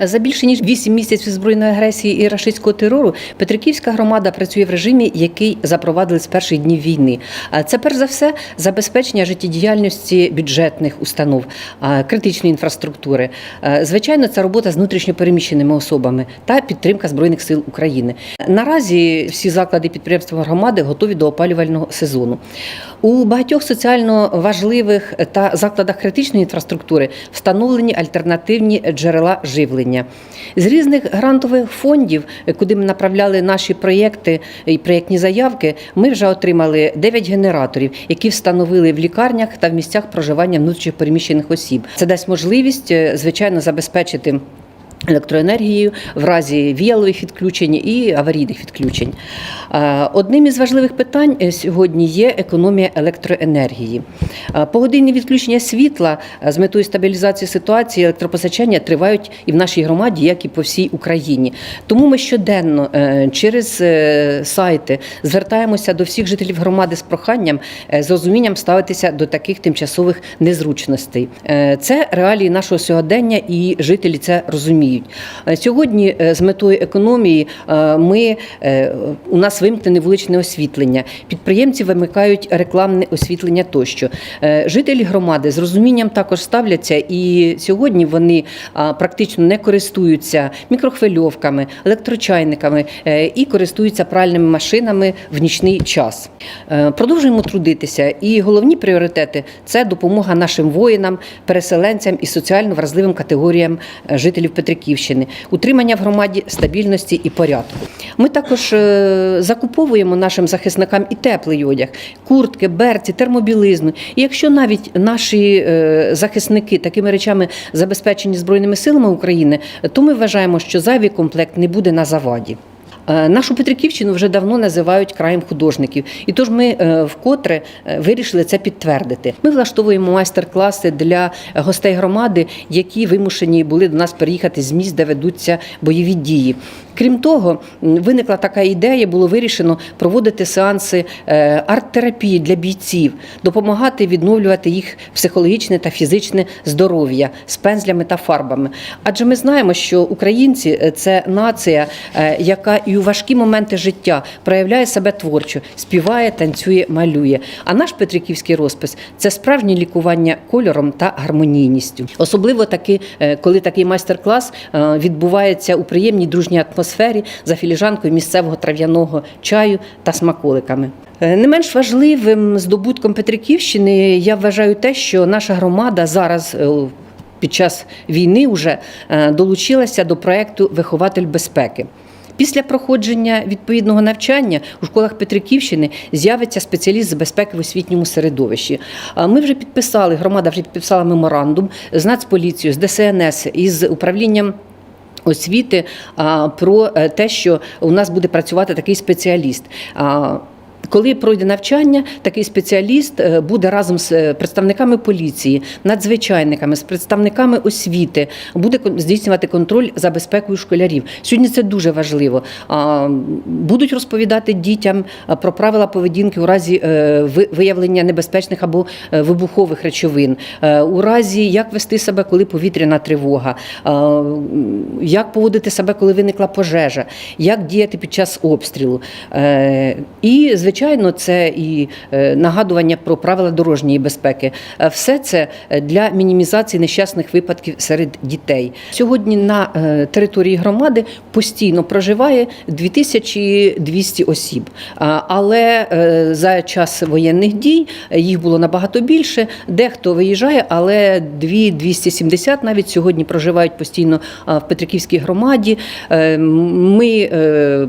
За більше ніж 8 місяців збройної агресії і рашистського терору Петриківська громада працює в режимі, який запровадили з перших днів війни. А Це перш за все забезпечення життєдіяльності бюджетних установ, критичної інфраструктури. Звичайно, це робота з внутрішньопереміщеними особами та підтримка збройних сил України. Наразі всі заклади підприємства громади готові до опалювального сезону. У багатьох соціально важливих та закладах критичної інфраструктури встановлені альтернативні джерела живлення. З різних грантових фондів, куди ми направляли наші проєкти і проєктні заявки, ми вже отримали 9 генераторів, які встановили в лікарнях та в місцях проживання внутрішньо переміщених осіб. Це дасть можливість, е, звичайно, забезпечити. Електроенергією в разі віялових відключень і аварійних відключень. Е, Одним із важливих питань е, сьогодні є економія електроенергії. Е, Погодинні відключення світла з метою стабілізації ситуації електропостачання тривають і в нашій громаді, як і по всій Україні. Тому ми щоденно через сайти звертаємося до всіх жителів громади з проханням з розумінням ставитися до таких тимчасових незручностей. Це реалії нашого сьогодення, і жителі це розуміють. Е, Сьогодні е, з метою економії е, ми у нас вимкнене вуличне освітлення. Підприємці вимикають рекламне освітлення тощо. Жителі громади з розумінням також ставляться, і сьогодні вони практично не користуються мікрохвильовками, електрочайниками і користуються пральними машинами в нічний час. Продовжуємо трудитися, і головні пріоритети це допомога нашим воїнам, переселенцям і соціально вразливим категоріям жителів Петриківщини, утримання в громаді стабільності і порядку. Ми також е, закуповуємо нашим захисникам і теплий одяг, куртки, берці, термобілизну. І якщо навіть наші е, захисники такими речами забезпечені Збройними силами України, то ми вважаємо, що зайвий комплект не буде на заваді. Е, Нашу Петриківщину вже давно називають краєм художників, і тож ми е, вкотре е, вирішили це підтвердити. Ми влаштовуємо майстер-класи для гостей громади, які вимушені були до нас переїхати з місць, де ведуться бойові дії. Крім того, виникла така ідея, було вирішено проводити сеанси е, арт-терапії для бійців, допомагати відновлювати їх психологічне та фізичне здоров'я з пензлями та фарбами. Адже ми знаємо, що українці е, це нація, е, яка і у важкі моменти життя проявляє себе творчо, співає, танцює, малює. А наш Петриківський розпис це справжнє лікування кольором та гармонійністю. Особливо таки, коли такий майстер-клас відбувається у приємній дружній атмосфері за філіжанкою місцевого трав'яного чаю та смаколиками. Е, Не менш важливим здобутком Петриківщини я вважаю те, що наша громада зараз. е, Під час війни вже е, долучилася до проекту Вихователь безпеки. Після проходження відповідного навчання у школах Петриківщини з'явиться спеціаліст з безпеки в освітньому середовищі. Ми вже підписали, громада вже підписала меморандум з Нацполіцією, з ДСНС із управлінням. Освіти про е, те, що у нас буде працювати такий спеціаліст. Коли пройде навчання, такий спеціаліст е, буде разом з е, представниками поліції, надзвичайниками, з представниками освіти, буде здійснювати контроль за безпекою школярів. Сьогодні це дуже важливо. Будуть розповідати дітям про правила поведінки у разі е, виявлення небезпечних або вибухових речовин, у разі як вести себе, коли повітряна тривога, як поводити себе, коли виникла пожежа, як діяти під час обстрілу. І, звичайно, це і е, нагадування про правила дорожньої безпеки. Е, Все це для мінімізації нещасних випадків серед дітей. Сьогодні на е, території громади постійно проживає 2200 осіб. Але е, за час воєнних дій їх було набагато більше. Дехто виїжджає, але 2270 навіть сьогодні проживають постійно в Петриківській громаді. Е, Ми е,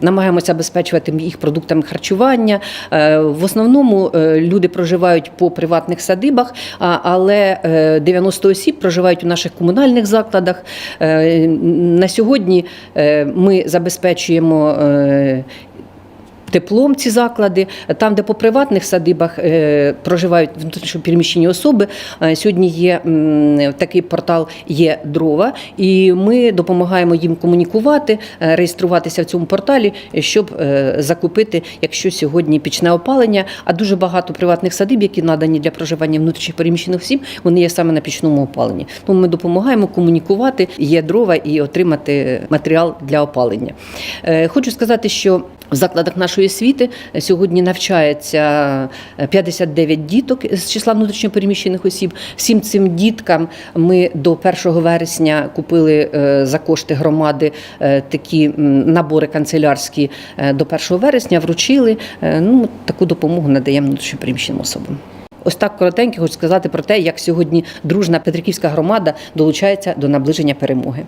Намагаємося забезпечувати їх продуктами харчування. Е, В основному е, люди проживають по приватних садибах, але е, 90 осіб проживають у наших комунальних закладах. Е, На сьогодні е, ми забезпечуємо е, теплом ці заклади. Там, де по приватних садибах е, проживають внутрішньопереміщені особи, е, сьогодні є такий портал є дрова, і ми допомагаємо їм комунікувати, е, реєструватися в цьому порталі, щоб закупити, якщо сьогодні пічне опалення, а дуже багато приватних садиб, які надані для проживання внутрішніх переміщених осіб, вони є саме на пічному опаленні. Тому ми допомагаємо комунікувати, є дрова і отримати матеріал для опалення. Хочу сказати, що в закладах нашої освіти сьогодні навчається е, 59 діток з числа внутрішньопереміщених осіб. Всім цим діткам ми до 1 вересня купили е, за кошти громади е, такі набори канцелярські е, до 1 вересня, вручили. Е, Ну, таку допомогу надаємо внутрішньопереміщеним особам. Ось так коротенько хочу сказати про те, як сьогодні дружна Петриківська громада долучається до наближення перемоги.